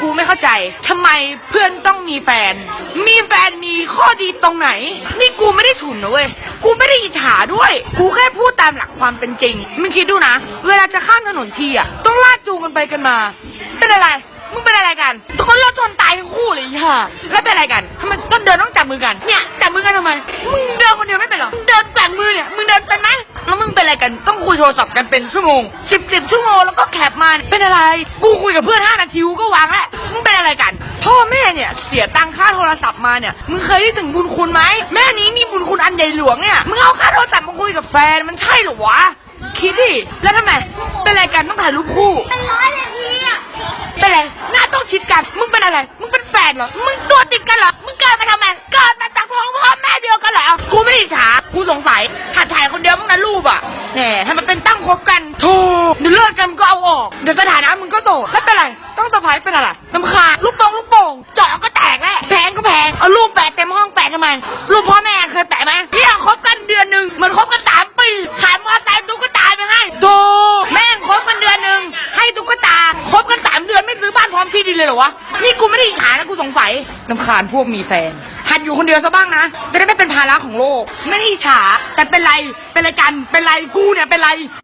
กูไม่เข้าใจทำไมเพื่อนต้องมีแฟน มีแฟนมีข้อดีตรงไหน นี่กูไม่ได้ฉุนนะเว้ย กูไม่ได้อิจฉาด้วย กูแค่พูดตามหลักความเป็นจริง มึงคิดดูนะ เวลาจะข้ามถนนทีอะ ต้องลากจูงกันไปกันมา เป็นอะไร มึงเป็นอะไรกันคนรถชนตายทั้งคู่เลยอีห่าแล้วเป็นอะไรกันทำไมต้องเดินต้องจับมือกัน เนี่ยจับมือกันทำไม มึงเดิน อะไรกันต้องคุยโทรศัพท์กันเป็นชั่วโมงสิบสิบชั่วโมงแล้วก็แคปมาเป็นอะไร กูคุยกับเพื่อนห้านาทีกูก็วางแล้วมึงเป็นอะไรกัน พ่อแม่เนี่ยเสียตังค่าโทรศัพท์มาเนี่ยมึงเคยได้ถึงบุญคุณไหมแม่นี้มีบุญคุณอันใหญ่หลวงเนี่ยมึงเอาค่าโทรศัพท์มาคุยกับแฟนมันใช่เหรอวะคิดดิแล้วทำไมเป็นอะไรกันต้องถ่ายรูปคู่เป็นร้อยนาทีอะเป็นไรหน้าต้องชิดกันมึงเป็นอะไร มึงเป็นแฟนเหรอมึง เดียวกันเหรอ กูไม่ได้อิจฉากูสงสัยหัดถ่ายคนเดียวมึงนะรูปอะแหมถ้ามันเป็นตั้งคบกันโธ่เดี๋ยวเลิกกันมึงก็เอาออก เดี๋ยวสถานะมึงก็โสดแล้วเป็นไร ต้องสะพายเป็นอะไรน้ำคาญลูกโป่งลูกโป่งเจาะก็แตกแล้วแพงก็แพง เอารูปแปะเต็มห้องแปะทำไม รูปพ่อแม่เคยแปะไหมเนี่ยคบกันเดือนหนึ่งเหมันคบกันสามปี ขายมอเตอร์ไซค์ตุ๊กตาไปให้โธ่แม่งคบกันเดือนหนึ่งให้ตุ๊กตาคบกันสามเดือนไม่ซื้อบ้านพร้อมที่ดินเลยเหรอวะ นี่กูไม่ได้อิจฉานะกูสงสัยลำคาญพวกมีแฟน หัดอยู่คนเดียวซะบ้างนะ จะได้ไม่เป็นภาระของโลก ไม่ได้อิจฉาแต่เป็นไร เป็นไรกัน เป็นไรกูเนี่ยเป็นไร